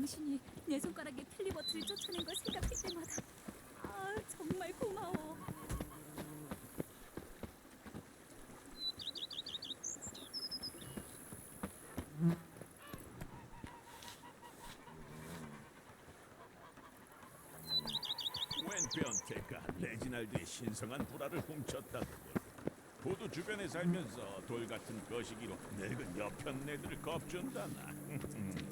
당신이 내 손가락에 텔리버트를 쫓아낸 걸 생각할 때마다 아 정말 고마워. 웬 변태가 레지날드의 신성한 불화를 훔쳤다더군. 부두 주변에 살면서 돌 같은 거시기로 늙은 여편네들을 겁준다나.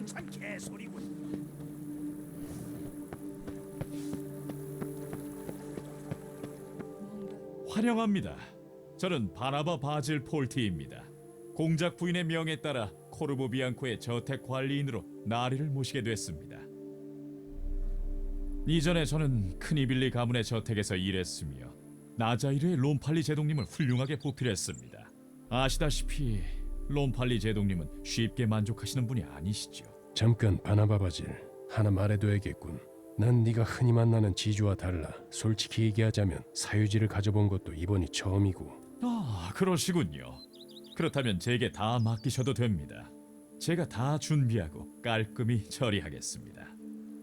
그건 참 개소리군. 환영합니다. 저는 바나바 바질 폴티입니다. 공작 부인의 명에 따라 코르보 비앙코의 저택 관리인으로 나리를 모시게 됐습니다. 이전에 저는 크니빌리 가문의 저택에서 일했으며 나자이르의 롬팔리 제독님을 훌륭하게 보필했습니다. 아시다시피 롬팔리 제독님은 쉽게 만족하시는 분이 아니시죠. 잠깐 바나바바질 하나 말해둬야겠군. 난 네가 흔히 만나는 지주와 달라. 솔직히 얘기하자면 사유지를 가져본 것도 이번이 처음이고 아, 그러시군요. 그렇다면 제게 다 맡기셔도 됩니다. 제가 다 준비하고 깔끔히 처리하겠습니다.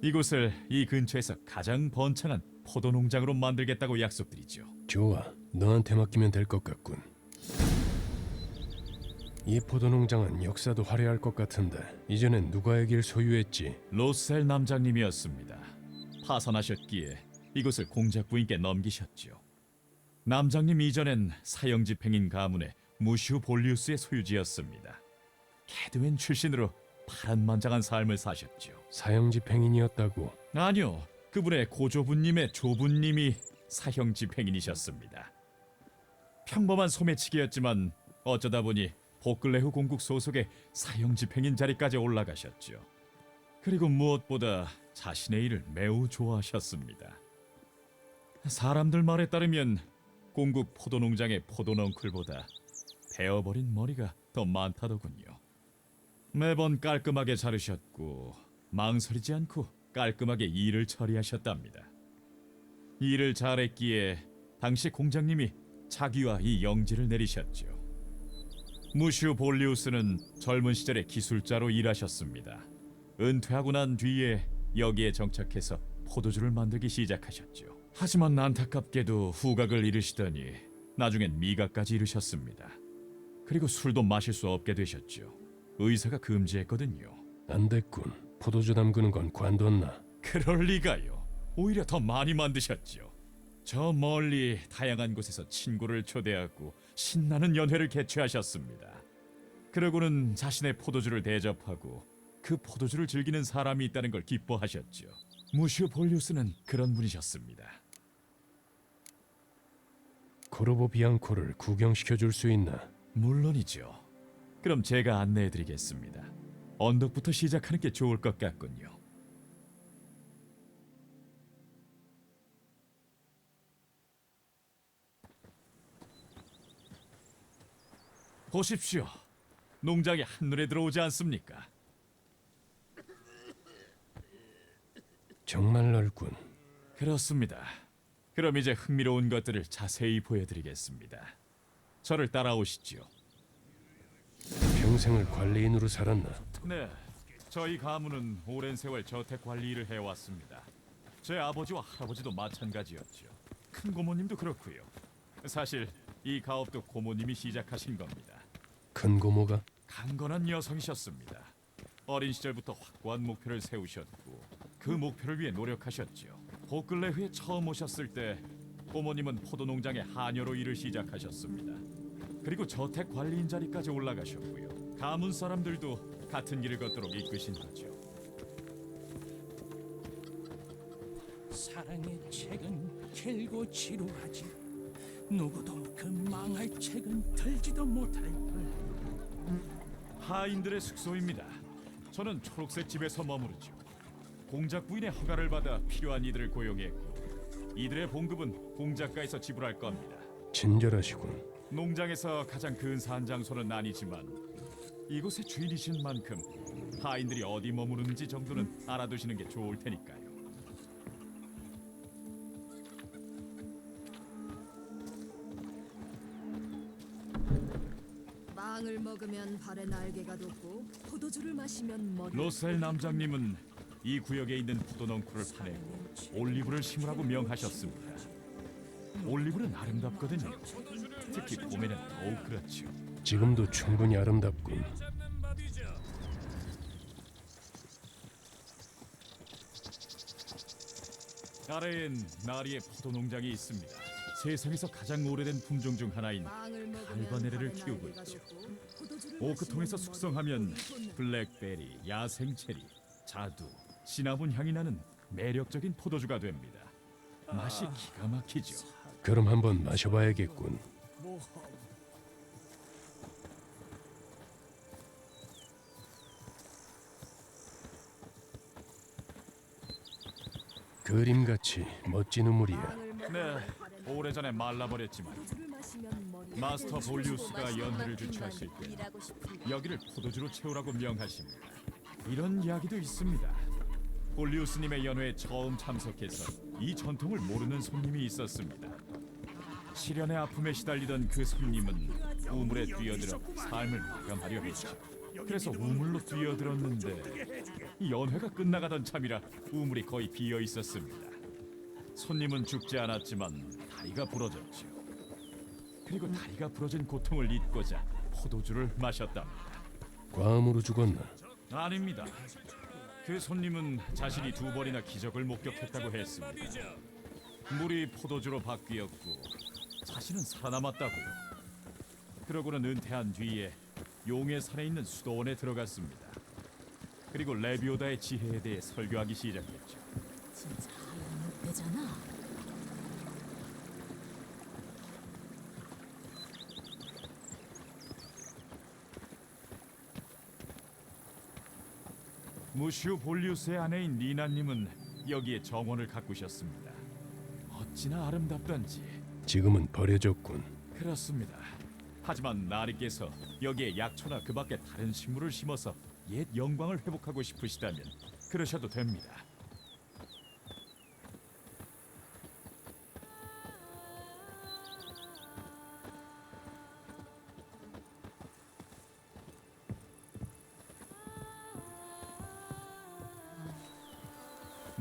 이곳을 이 근처에서 가장 번창한 포도 농장으로 만들겠다고 약속드리죠. 좋아. 너한테 맡기면 될 것 같군. 이 포도 농장은 역사도 화려할 것 같은데 이전엔 누가 여길 소유했지? 로셀 남장님이었습니다. 파산하셨기에 이곳을 공작 부인께 넘기셨죠. 남장님 이전엔 사형 집행인 가문의 무슈 볼리우스의 소유지였습니다. 캐드웬 출신으로 파란만장한 삶을 사셨죠. 사형 집행인이었다고. 아니요, 그분의 고조부님의 조부님이 사형 집행인이셨습니다. 평범한 소매치기였지만 어쩌다 보니 보클레후 공국 소속의 사형 집행인 자리까지 올라가셨죠. 그리고 무엇보다 자신의 일을 매우 좋아하셨습니다. 사람들 말에 따르면 공국 포도 농장의 포도 넝쿨보다 베어버린 머리가 더 많다더군요. 매번 깔끔하게 자르셨고 망설이지 않고 깔끔하게 일을 처리하셨답니다. 일을 잘했기에 당시 공장님이 자기와 이 영지를 내리셨죠. 무슈 볼리우스는 젊은 시절에 기술자로 일하셨습니다. 은퇴하고 난 뒤에 여기에 정착해서 포도주를 만들기 시작하셨죠. 하지만 안타깝게도 후각을 잃으시더니 나중엔 미각까지 잃으셨습니다. 그리고 술도 마실 수 없게 되셨죠. 의사가 금지했거든요. 안 됐군. 포도주 담그는 건 관뒀나? 그럴 리가요. 오히려 더 많이 만드셨죠. 저 멀리 다양한 곳에서 친구를 초대하고 신나는 연회를 개최하셨습니다. 그러고는 자신의 포도주를 대접하고 그 포도주를 즐기는 사람이 있다는 걸 기뻐하셨죠. 무슈 볼리우스는 그런 분이셨습니다. 코르보 비앙코를 구경시켜 줄 수 있나? 물론이죠. 그럼 제가 안내해 드리겠습니다. 언덕부터 시작하는 게 좋을 것 같군요. 보십시오. 농장이 한눈에 들어오지 않습니까? 정말 넓군. 그렇습니다. 그럼 이제 흥미로운 것들을 자세히 보여드리겠습니다. 저를 따라오시죠. 평생을 관리인으로 살았나? 네, 저희 가문은 오랜 세월 저택 관리 일을 해왔습니다. 제 아버지와 할아버지도 마찬가지였죠. 큰 고모님도 그렇고요. 사실 이 가업도 고모님이 시작하신 겁니다. 큰 고모가? 강건한 여성이셨습니다. 어린 시절부터 확고한 목표를 세우셨고 그 목표를 위해 노력하셨죠. 보클레 후에 처음 오셨을 때 고모님은 포도 농장의 하녀로 일을 시작하셨습니다. 그리고 저택 관리인 자리까지 올라가셨고요. 가문 사람들도 같은 길을 걷도록 이끄신 거죠. 사랑의 책은 길고 지루하지. 누구도 그 망할 책은 털지도 못할 걸. 하인들의 숙소입니다. 저는 초록색 집에서 머무르죠. 공작 부인의 허가를 받아 필요한 이들을 고용했고 이들의 봉급은 공작가에서 지불할 겁니다. 친절하시군. 농장에서 가장 근사한 장소는 아니지만 이곳의 주인이신 만큼 하인들이 어디 머무르는지 정도는 알아두시는 게 좋을 테니까요. 먹으면 발에 날개가 돋고 포도주를 마시면 머리 로셀 남장님은 이 구역에 있는 포도농쿨을 파내고 올리브를 심으라고 명하셨습니다. 올리브는 아름답거든요. 특히 봄에는 더욱 그렇죠. 지금도 충분히 아름답군. 아래엔 나리의 포도 농장이 있습니다. 세상에서 가장 오래된 품종 중 하나인 발에 키우고 있죠. 오크통에서 숙성하면 블랙베리, 야생 체리, 자두, 시나몬 향이 나는 매력적인 포도주가 됩니다. 맛이 기가 막히죠. 그럼 한번 마셔봐야겠군. 그림같이 멋진 우물이야. 네, 오래전에 말라버렸지만 마스터 볼리우스가 연회를 주최하실 때 여기를 포도주로 채우라고 명하십니다. 이런 이야기도 있습니다. 볼리우스님의 연회에 처음 참석해서 이 전통을 모르는 손님이 있었습니다. 시련의 아픔에 시달리던 그 손님은 우물에 뛰어들어 삶을 마감하려 했죠. 그래서 우물로 뛰어들었는데 이 연회가 끝나가던 참이라 우물이 거의 비어 있었습니다. 손님은 죽지 않았지만 다리가 부러졌죠. 그리고 다리가 부러진 고통을 잊고자 포도주를 마셨답니다. 과음으로 죽었나? 아닙니다. 그 손님은 자신이 두 번이나 기적을 목격했다고 했습니다. 물이 포도주로 바뀌었고 자신은 살아남았다고요. 그러고는 은퇴한 뒤에 용의 산에 있는 수도원에 들어갔습니다. 그리고 레비오다의 지혜에 대해 설교하기 시작했죠. 진짜 늑대잖아. 무슈 볼리우스의 아내인 니나님은 여기에 정원을 가꾸셨습니다. 어찌나 아름답던지 지금은 버려졌군. 그렇습니다. 하지만 나리께서 여기에 약초나 그 밖에 다른 식물을 심어서 옛 영광을 회복하고 싶으시다면 그러셔도 됩니다.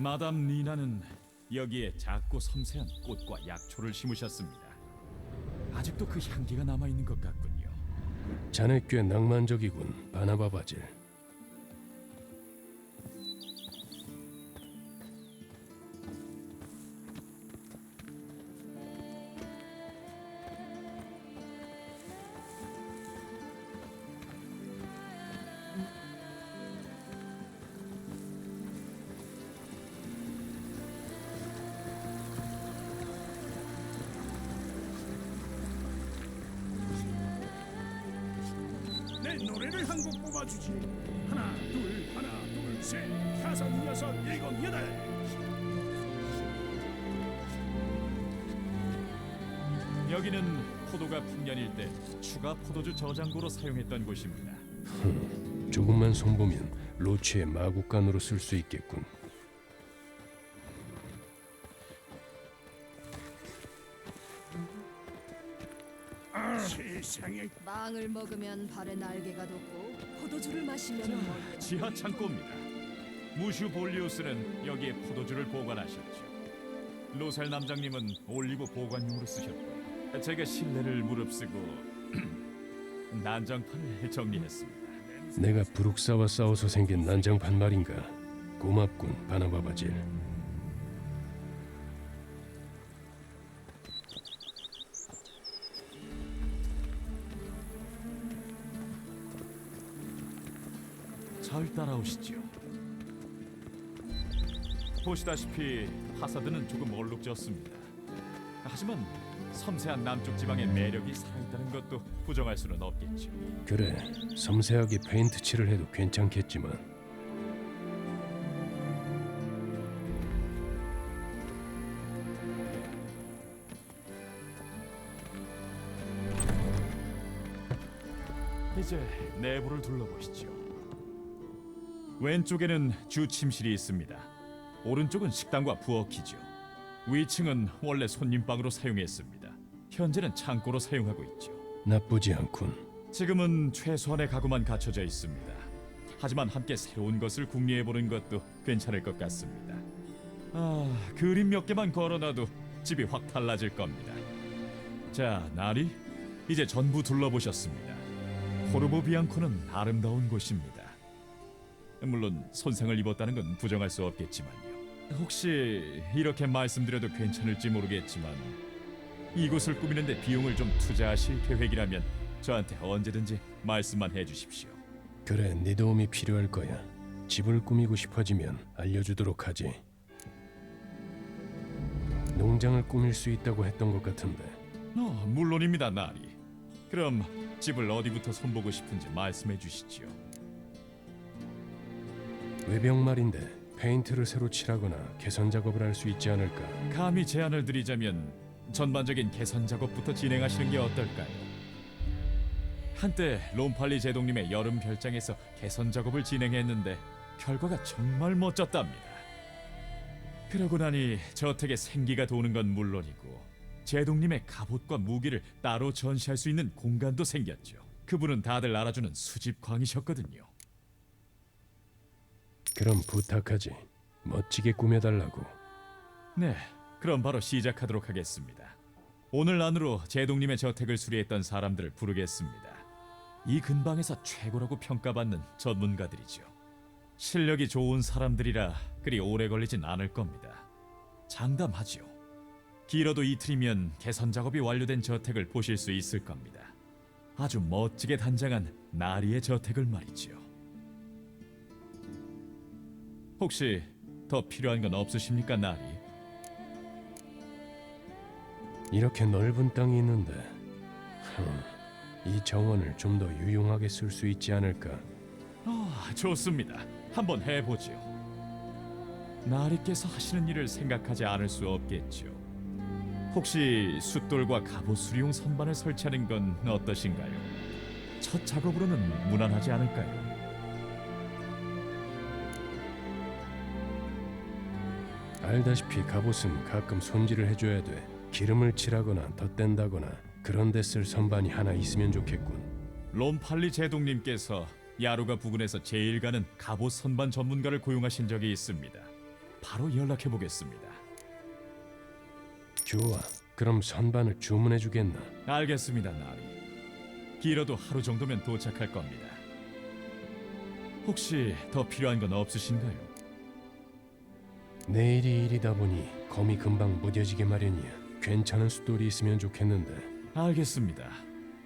마담 니나는 여기에 작고 섬세한 꽃과 약초를 심으셨습니다. 아직도 그 향기가 남아 있는 것 같군요. 자네 꽤 낭만적이군, 바나바 바질. 내 노래를 한 곡 뽑아주지. 하나, 둘, 하나, 둘, 셋, 다섯, 여섯, 일곱, 여덟. 여기는 포도가 풍년일 때 추가 포도주 저장고로 사용했던 곳입니다. 조금만 손보면 로치의 마구간으로 쓸 수 있겠군. 빵을 먹으면 발에 날개가 돋고 포도주를 마시면 머리 지하 창고입니다. 무슈 볼리우스는 여기에 포도주를 보관하셨죠. 로셀 남장님은 올리브 보관용으로 쓰셨고 제가 신뢰를 무릅쓰고 난장판을 정리했습니다. 내가 부룩사와 싸워서 생긴 난장판 말인가? 고맙군, 바나바 바질. 잘 따라오시죠. 보시다시피 파사드는 조금 얼룩졌습니다. 하지만 섬세한 남쪽 지방의 매력이 살아있다는 것도 부정할 수는 없겠죠. 그래, 섬세하게 페인트 칠을 해도 괜찮겠지만 이제 내부를 둘러보시죠. 왼쪽에는 주 침실이 있습니다. 오른쪽은 식당과 부엌이죠. 위층은 원래 손님 방으로 사용했습니다. 현재는 창고로 사용하고 있죠. 나쁘지 않군. 지금은 최소한의 가구만 갖춰져 있습니다. 하지만 함께 새로운 것을 궁리해 보는 것도 괜찮을 것 같습니다. 아, 그림 몇 개만 걸어놔도 집이 확 달라질 겁니다. 자, 나리, 이제 전부 둘러보셨습니다. 코르보 비앙코는 아름다운 곳입니다. 물론 손상을 입었다는 건 부정할 수 없겠지만요. 혹시 이렇게 말씀드려도 괜찮을지 모르겠지만 이곳을 꾸미는데 비용을 좀 투자하실 계획이라면 저한테 언제든지 말씀만 해주십시오. 그래, 네 도움이 필요할 거야. 집을 꾸미고 싶어지면 알려주도록 하지. 농장을 꾸밀 수 있다고 했던 것 같은데 어, 물론입니다, 나리. 그럼 집을 어디부터 손보고 싶은지 말씀해 주시지요. 외벽 말인데 페인트를 새로 칠하거나 개선 작업을 할 수 있지 않을까? 감히 제안을 드리자면 전반적인 개선 작업부터 진행하시는 게 어떨까요? 한때 롬팔리 제동님의 여름 별장에서 개선 작업을 진행했는데 결과가 정말 멋졌답니다. 그러고 나니 저택에 생기가 도는 건 물론이고 제동님의 갑옷과 무기를 따로 전시할 수 있는 공간도 생겼죠. 그분은 다들 알아주는 수집광이셨거든요. 그럼 부탁하지. 멋지게 꾸며달라고. 네, 그럼 바로 시작하도록 하겠습니다. 오늘 안으로 제동님의 저택을 수리했던 사람들을 부르겠습니다. 이 근방에서 최고라고 평가받는 전문가들이죠. 실력이 좋은 사람들이라 그리 오래 걸리진 않을 겁니다. 장담하죠. 길어도 이틀이면 개선 작업이 완료된 저택을 보실 수 있을 겁니다. 아주 멋지게 단장한 나리의 저택을 말이죠. 혹시 더 필요한 건 없으십니까, 나리? 이렇게 넓은 땅이 있는데 흠, 이 정원을 좀 더 유용하게 쓸 수 있지 않을까? 아, 좋습니다. 한번 해보지요. 나리께서 하시는 일을 생각하지 않을 수 없겠죠. 혹시 숫돌과 갑옷 수리용 선반을 설치하는 건 어떠신가요? 첫 작업으로는 무난하지 않을까요? 알다시피 갑옷은 가끔 손질을 해줘야 돼. 기름을 칠하거나 덧댄다거나 그런 데 쓸 선반이 하나 있으면 좋겠군. 롬팔리 제동님께서 야루가 부근에서 제일 가는 갑옷 선반 전문가를 고용하신 적이 있습니다. 바로 연락해 보겠습니다. 좋아. 그럼 선반을 주문해 주겠나? 알겠습니다, 나리. 길어도 하루 정도면 도착할 겁니다. 혹시 더 필요한 건 없으신가요? 내일이 일이다 보니 검이 금방 무뎌지게 마련이야. 괜찮은 숫돌이 있으면 좋겠는데. 알겠습니다.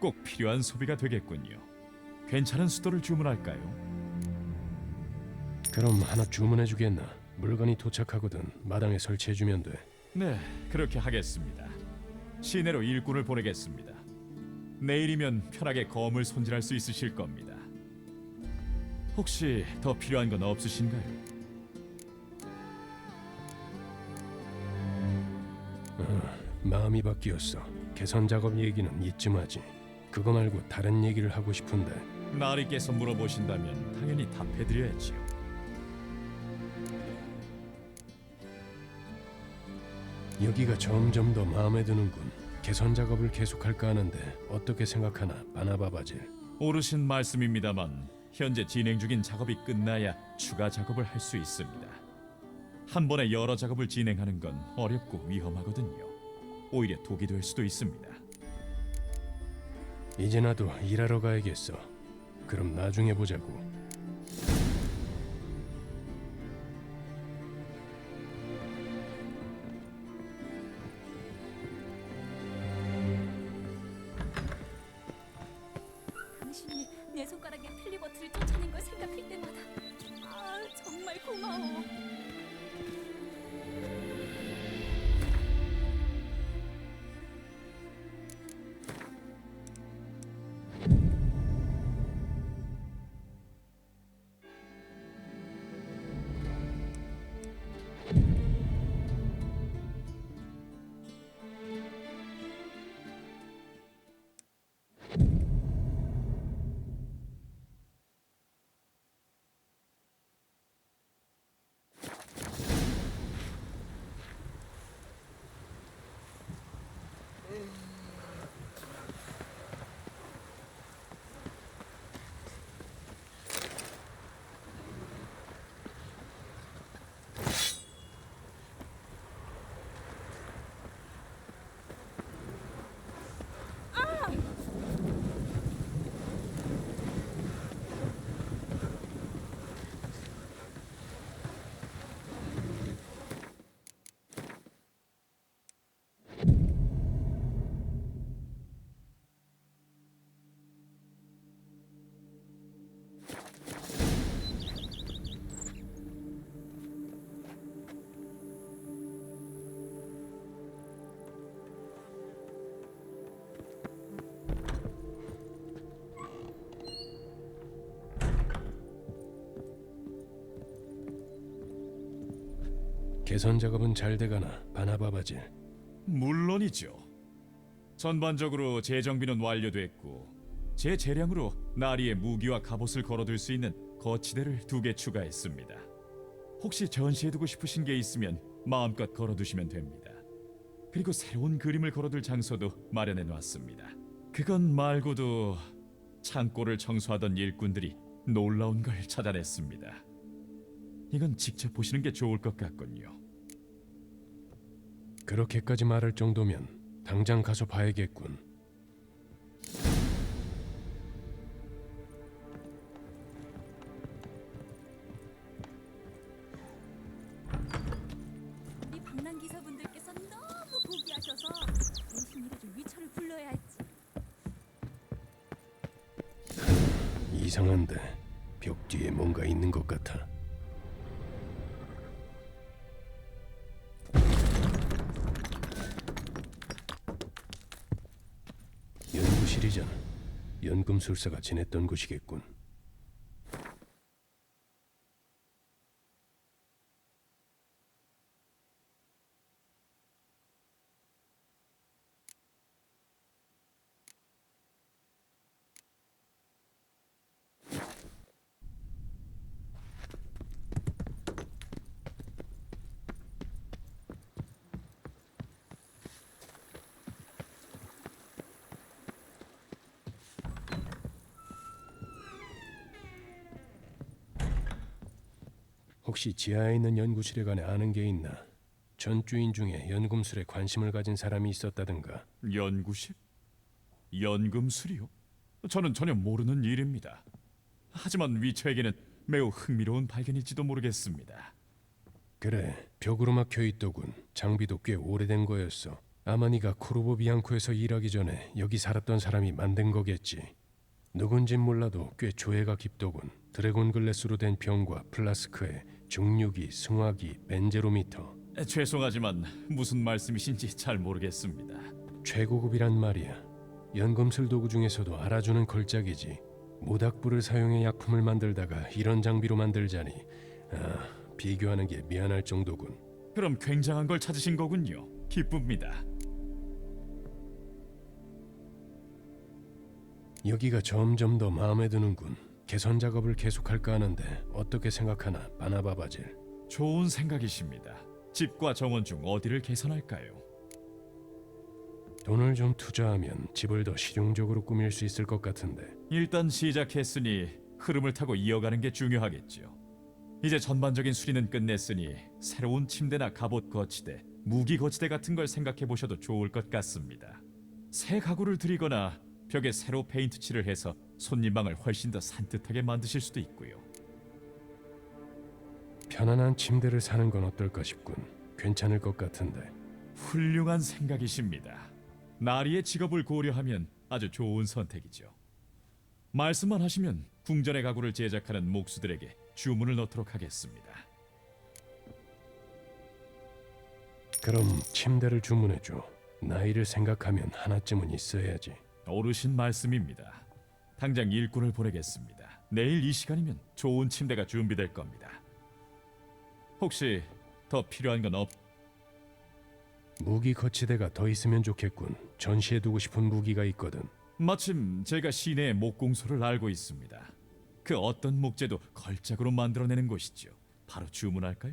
꼭 필요한 소비가 되겠군요. 괜찮은 수도를 주문할까요? 그럼 하나 주문해 주겠나? 물건이 도착하거든 마당에 설치해 주면 돼. 네, 그렇게 하겠습니다. 시내로 일꾼을 보내겠습니다. 내일이면 편하게 검을 손질할 수 있으실 겁니다. 혹시 더 필요한 건 없으신가요? 마음이 바뀌었어. 개선 작업 얘기는 이쯤 하지. 그거 말고 다른 얘기를 하고 싶은데 나리께서 물어보신다면 당연히 답해드려야지요. 여기가 점점 더 마음에 드는군. 개선 작업을 계속할까 하는데 어떻게 생각하나 바나바바질. 오르신 말씀입니다만 현재 진행 중인 작업이 끝나야 추가 작업을 할 수 있습니다. 한 번에 여러 작업을 진행하는 건 어렵고 위험하거든요. 오히려 독이 될 수도 있습니다. 이제 나도 일하러 가야겠어. 그럼 나중에 보자고. 개선 작업은 잘 돼가나 바나바 바질. 물론이죠. 전반적으로 재정비는 완료됐고 제 재량으로 나리의 무기와 갑옷을 걸어둘 수 있는 거치대를 두 개 추가했습니다. 혹시 전시해두고 싶으신 게 있으면 마음껏 걸어두시면 됩니다. 그리고 새로운 그림을 걸어둘 장소도 마련해 놨습니다. 그건 말고도 창고를 청소하던 일꾼들이 놀라운 걸 찾아냈습니다. 이건 직접 보시는 게 좋을 것 같군요. 그렇게까지 말할 정도면 당장 가서 봐야겠군. 연금술사가 지냈던 곳이겠군. 혹시 지하에 있는 연구실에 관해 아는 게 있나? 전 주인 중에 연금술에 관심을 가진 사람이 있었다든가. 연구실? 연금술이요? 저는 전혀 모르는 일입니다. 하지만 위처에게는 매우 흥미로운 발견일지도 모르겠습니다. 그래, 벽으로 막혀 있더군. 장비도 꽤 오래된 거였어. 아마 네가 코르보 비앙코에서 일하기 전에 여기 살았던 사람이 만든 거겠지. 누군진 몰라도 꽤 조예가 깊더군. 드래곤 글래스로 된 병과 플라스크에 중류기, 승화기, 벤제로미터. 죄송하지만 무슨 말씀이신지 잘 모르겠습니다. 최고급이란 말이야. 연금술 도구 중에서도 알아주는 걸작이지. 모닥불을 사용해 약품을 만들다가 이런 장비로 만들자니 아, 비교하는 게 미안할 정도군. 그럼 굉장한 걸 찾으신 거군요. 기쁩니다. 여기가 점점 더 마음에 드는군. 개선 작업을 계속할까 하는데 어떻게 생각하나 바나바바질. 좋은 생각이십니다. 집과 정원 중 어디를 개선할까요? 돈을 좀 투자하면 집을 더 실용적으로 꾸밀 수 있을 것 같은데 일단 시작했으니 흐름을 타고 이어가는 게 중요하겠죠. 이제 전반적인 수리는 끝냈으니 새로운 침대나 갑옷 거치대, 무기 거치대 같은 걸 생각해 보셔도 좋을 것 같습니다. 새 가구를 들이거나 벽에 새로 페인트 칠을 해서 손님방을 훨씬 더 산뜻하게 만드실 수도 있고요. 편안한 침대를 사는 건 어떨까 싶군. 괜찮을 것 같은데 훌륭한 생각이십니다. 나리의 직업을 고려하면 아주 좋은 선택이죠. 말씀만 하시면 궁전의 가구를 제작하는 목수들에게 주문을 넣도록 하겠습니다. 그럼 침대를 주문해 줘. 나이를 생각하면 하나쯤은 있어야지. 어르신 말씀입니다. 당장 일꾼을 보내겠습니다. 내일 이 시간이면 좋은 침대가 준비될 겁니다. 혹시 더 필요한 건 없? 무기 거치대가 더 있으면 좋겠군. 전시해 두고 싶은 무기가 있거든. 마침 제가 시내의 목공소를 알고 있습니다. 그 어떤 목재도 걸작으로 만들어내는 곳이죠. 바로 주문할까요?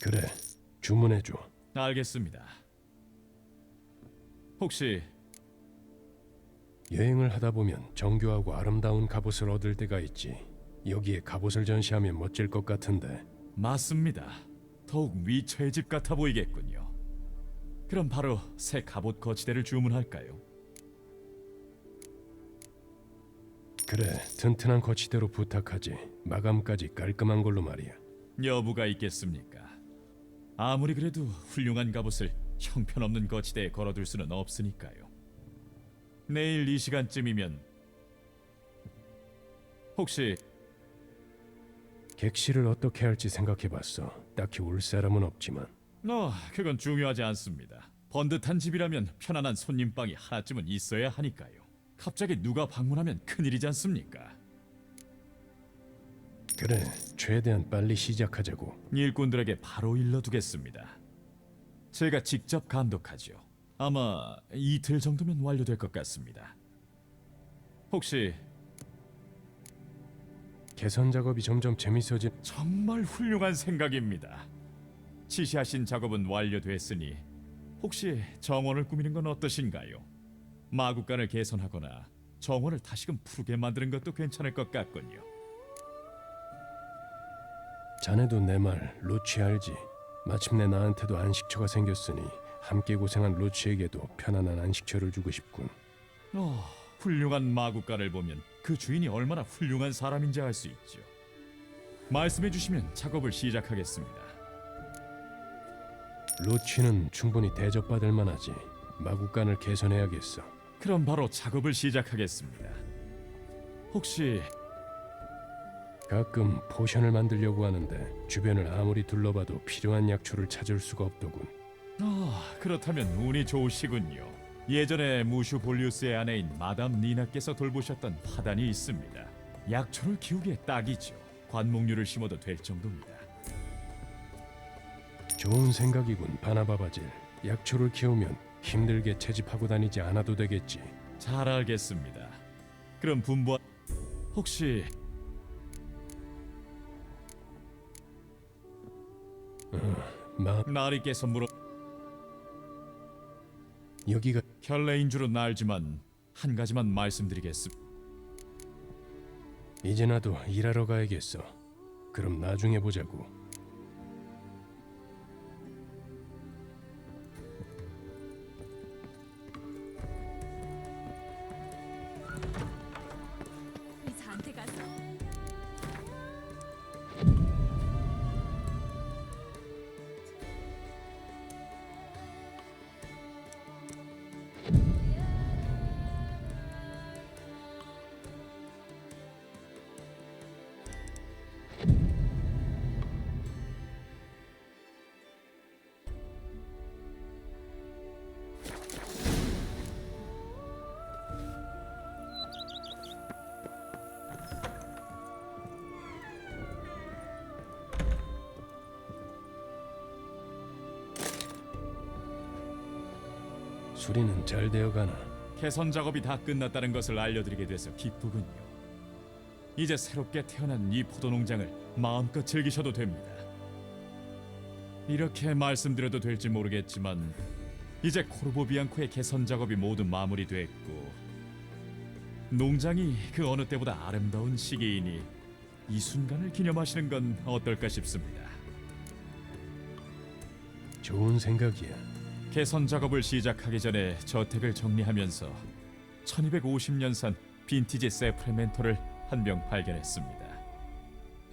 그래, 주문해 줘. 알겠습니다. 혹시 여행을 하다 보면 정교하고 아름다운 갑옷을 얻을 때가 있지. 여기에 갑옷을 전시하면 멋질 것 같은데. 맞습니다. 더욱 위처의 집 같아 보이겠군요. 그럼 바로 새 갑옷 거치대를 주문할까요? 그래, 튼튼한 거치대로 부탁하지. 마감까지 깔끔한 걸로 말이야. 여부가 있겠습니까? 아무리 그래도 훌륭한 갑옷을 형편없는 거치대에 걸어둘 수는 없으니까요. 내일 이 시간쯤이면 혹시 객실을 어떻게 할지 생각해봤어. 딱히 올 사람은 없지만. 어, 그건 중요하지 않습니다. 번듯한 집이라면 편안한 손님방이 하나쯤은 있어야 하니까요. 갑자기 누가 방문하면 큰일이지 않습니까? 그래, 최대한 빨리 시작하자고. 일꾼들에게 바로 일러두겠습니다. 제가 직접 감독하죠. 아마 이틀 정도면 완료될 것 같습니다. 혹시 개선 작업이 점점 재밌어진. 정말 훌륭한 생각입니다. 지시하신 작업은 완료됐으니 혹시 정원을 꾸미는 건 어떠신가요? 마구간을 개선하거나 정원을 다시금 푸르게 만드는 것도 괜찮을 것 같군요. 자네도 내 말 로치 알지? 마침내 나한테도 안식처가 생겼으니 함께 고생한 로치에게도 편안한 안식처를 주고 싶군. 어, 훌륭한 마구간을 보면 그 주인이 얼마나 훌륭한 사람인지 알 수 있죠. 말씀해 주시면 작업을 시작하겠습니다. 로치는 충분히 대접받을 만하지. 마구간을 개선해야겠어. 그럼 바로 작업을 시작하겠습니다. 혹시 가끔 포션을 만들려고 하는데 주변을 아무리 둘러봐도 필요한 약초를 찾을 수가 없더군. 아, 그렇다면 운이 좋으시군요. 예전에 무슈 볼리우스의 아내인 마담 니나께서 돌보셨던 화단이 있습니다. 약초를 키우기에 딱이죠. 관목류를 심어도 될 정도입니다. 좋은 생각이군, 바나바바질. 약초를 키우면 힘들게 채집하고 다니지 않아도 되겠지. 잘 알겠습니다. 그럼 분부 혹시 마 나리께서 물어 여기가 결례인 줄은 알지만 한 가지만 말씀드리겠습니다. 이제 나도 일하러 가야겠어. 그럼 나중에 보자고. 수리는 잘 되어가나. 개선 작업이 다 끝났다는 것을 알려드리게 돼서 기쁘군요. 이제 새롭게 태어난 이 포도 농장을 마음껏 즐기셔도 됩니다. 이렇게 말씀드려도 될지 모르겠지만 이제 코르보 비앙코의 개선 작업이 모두 마무리됐고 농장이 그 어느 때보다 아름다운 시기이니 이 순간을 기념하시는 건 어떨까 싶습니다. 좋은 생각이야. 개선 작업을 시작하기 전에 저택을 정리하면서 1250년산 빈티지 세프레멘토를 한 병 발견했습니다.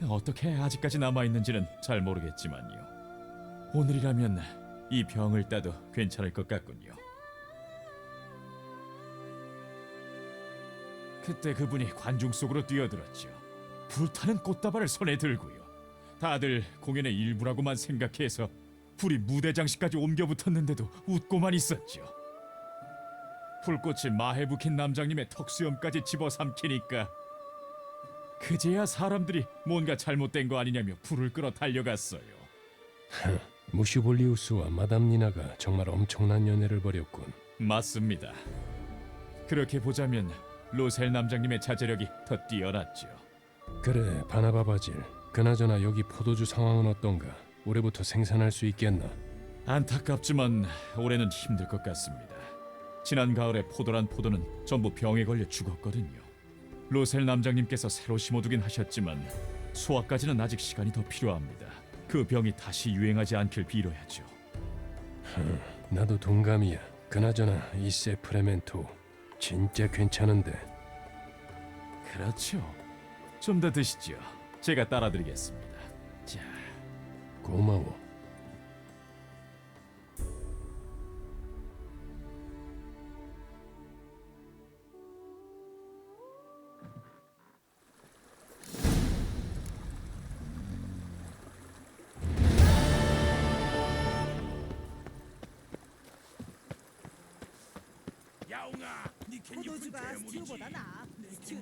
어떻게 아직까지 남아 있는지는 잘 모르겠지만요. 오늘이라면 이 병을 따도 괜찮을 것 같군요. 그때 그분이 관중 속으로 뛰어들었죠. 불타는 꽃다발을 손에 들고요. 다들 공연의 일부라고만 생각해서 불이 무대 장식까지 옮겨 붙었는데도 웃고만 있었죠. 불꽃이 마해 북힌 남장님의 턱수염까지 집어삼키니까 그제야 사람들이 뭔가 잘못된 거 아니냐며 불을 끌어 달려갔어요. 무슈볼리우스와 마담 니나가 정말 엄청난 연애를 벌였군. 맞습니다. 그렇게 보자면 로셀 남장님의 자제력이 더 뛰어났죠. 그래, 바나바바질. 그나저나 여기 포도주 상황은 어떤가? 올해부터 생산할 수 있겠나? 안타깝지만 올해는 힘들 것 같습니다. 지난 가을에 포도란 포도는 전부 병에 걸려 죽었거든요. 로셀 남장님께서 새로 심어두긴 하셨지만 수확까지는 아직 시간이 더 필요합니다. 그 병이 다시 유행하지 않길 빌어야죠. 나도 동감이야. 그나저나 이 세프레멘토 진짜 괜찮은데. 그렇죠. 좀 더 드시죠. 제가 따라드리겠습니다. 자, 고마워. 야옹아, 네 캔잎은 포도주가 괴물이지.